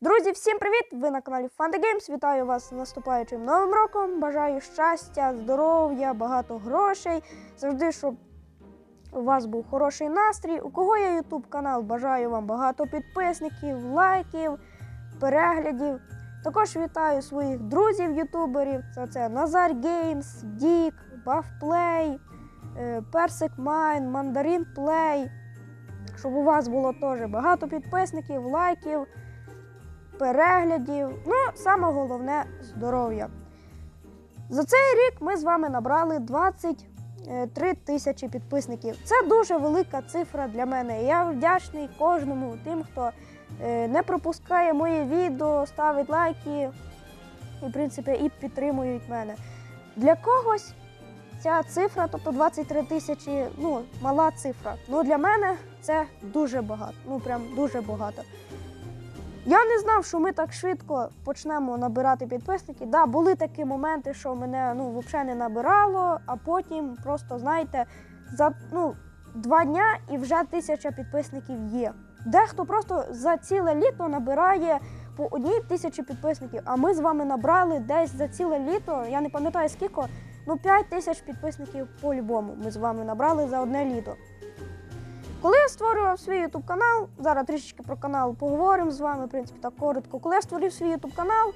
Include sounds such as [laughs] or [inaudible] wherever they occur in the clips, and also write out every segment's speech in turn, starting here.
Друзі, всім привіт! Ви на каналі Funda Games. Вітаю вас з наступаючим новим роком. Бажаю щастя, здоров'я, багато грошей. Завжди, щоб у вас був хороший настрій. У кого є YouTube канал, бажаю вам багато підписників, лайків, переглядів. Також вітаю своїх друзів-ютуберів. Це, це Назар Геймс, Дік, Бафплей, Персик Майн, Мандарин Плей. Щоб у вас було теж багато підписників, лайків переглядів. Ну, саме головне здоров'я. За цей рік ми з вами набрали 23 тисячі підписників. Це дуже велика цифра для мене. Я вдячний кожному тим, хто е, не пропускає моє відео, ставить лайки і, в принципі, і підтримують мене. Для когось ця цифра, тобто 23 тисячі, ну, мала цифра. Ну, для мене це дуже багато. Ну, прям дуже багато. Я не знав, що ми так швидко почнемо набирати підписники. Да, були такі моменти, що мене ну, взагалі не набирало, а потім просто, знаєте, за ну, два дня і вже тисяча підписників є. Дехто просто за ціле літо набирає по одній тисячі підписників, а ми з вами набрали десь за ціле літо, я не пам'ятаю скільки, ну 5 тисяч підписників по-любому ми з вами набрали за одне літо. Коли я створював свій YouTube канал, зараз трішечки про канал поговоримо з вами, в принципі, так коротко. Коли я створив свій YouTube канал,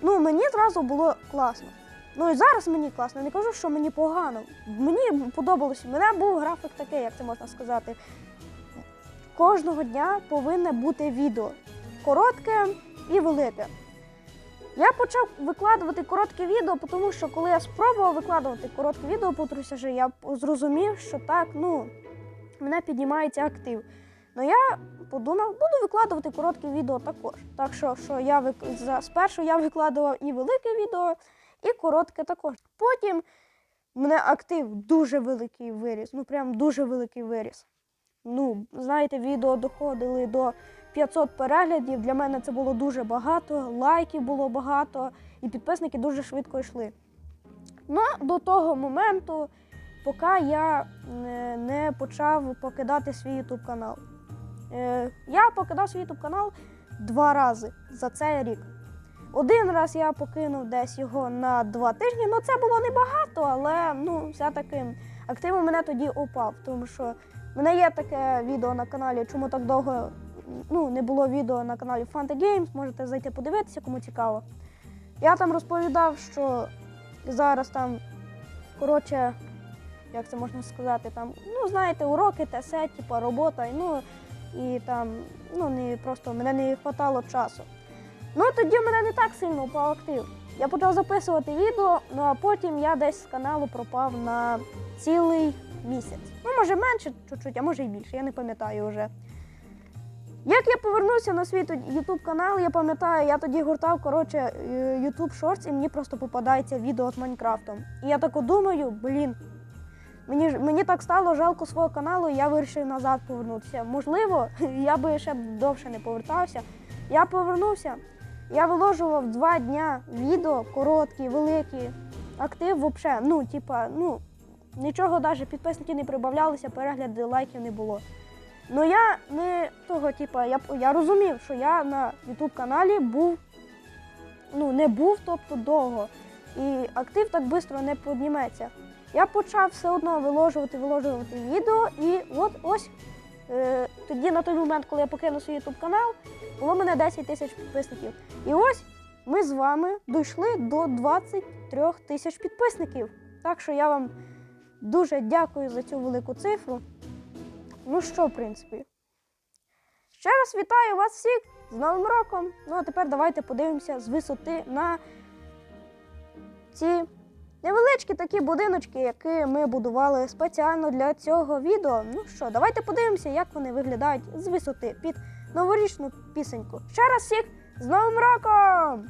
ну мені одразу було класно. Ну і зараз мені класно. Не кажу, що мені погано. Мені подобалося. У мене був графік такий, як це можна сказати. Кожного дня повинне бути відео. Коротке і велике. Я почав викладувати коротке відео, тому що коли я спробував викладувати коротке відео по трусяжі, я зрозумів, що так, ну, мене піднімається актив. Ну я подумав, буду викладувати короткі відео також. Так що, що я вик... спершу я викладував і велике відео, і коротке також. Потім в мене актив дуже великий виріс. Ну прям дуже великий виріс. Ну, знаєте, відео доходили до 500 переглядів. Для мене це було дуже багато, лайків було багато, і підписники дуже швидко йшли. Ну, до того моменту поки я не, не почав покидати свій YouTube канал. Е, я покидав свій YouTube канал два рази за цей рік. Один раз я покинув десь його на два тижні. Ну це було небагато, але ну, все-таки актив у мене тоді упав, тому що в мене є таке відео на каналі, чому так довго ну, не було відео на каналі Fanta Games, можете зайти подивитися, кому цікаво. Я там розповідав, що зараз там, коротше, як це можна сказати, там, ну, знаєте, уроки, тесе, типу, робота, ну, і там, ну, не, просто мене не вистачало часу. Ну, тоді в мене не так сильно впав актив. Я почав записувати відео, ну а потім я десь з каналу пропав на цілий місяць. Ну, може менше чуть-чуть, а може і більше, я не пам'ятаю вже. Як я повернувся на свій YouTube канал, я пам'ятаю, я тоді гуртав коротше, е, YouTube Shorts, і мені просто попадається відео з Майнкрафтом. І я так думаю, блін, Мені мені так стало жалко свого каналу, і я вирішив назад повернутися. Можливо, [laughs] я би ще довше не повертався. Я повернувся, я виложував два дня відео, короткі, великі, актив взагалі. Ну, типа, ну, нічого навіть підписники не прибавлялися, перегляди, лайків не було. Ну я не того, типа, я, я розумів, що я на YouTube каналі був, ну, не був, тобто довго. І актив так швидко не підніметься. Я почав все одно виложувати, виложувати відео, і от ось е, тоді на той момент, коли я покинув свій YouTube канал, було мене 10 тисяч підписників. І ось ми з вами дійшли до 23 тисяч підписників. Так що я вам дуже дякую за цю велику цифру. Ну що, в принципі. Ще раз вітаю вас всіх з Новим роком. Ну а тепер давайте подивимося з висоти на ці невеличкі такі будиночки, які ми будували спеціально для цього відео. Ну що, давайте подивимося, як вони виглядають з висоти під новорічну пісеньку. Ще раз всіх з Новим роком!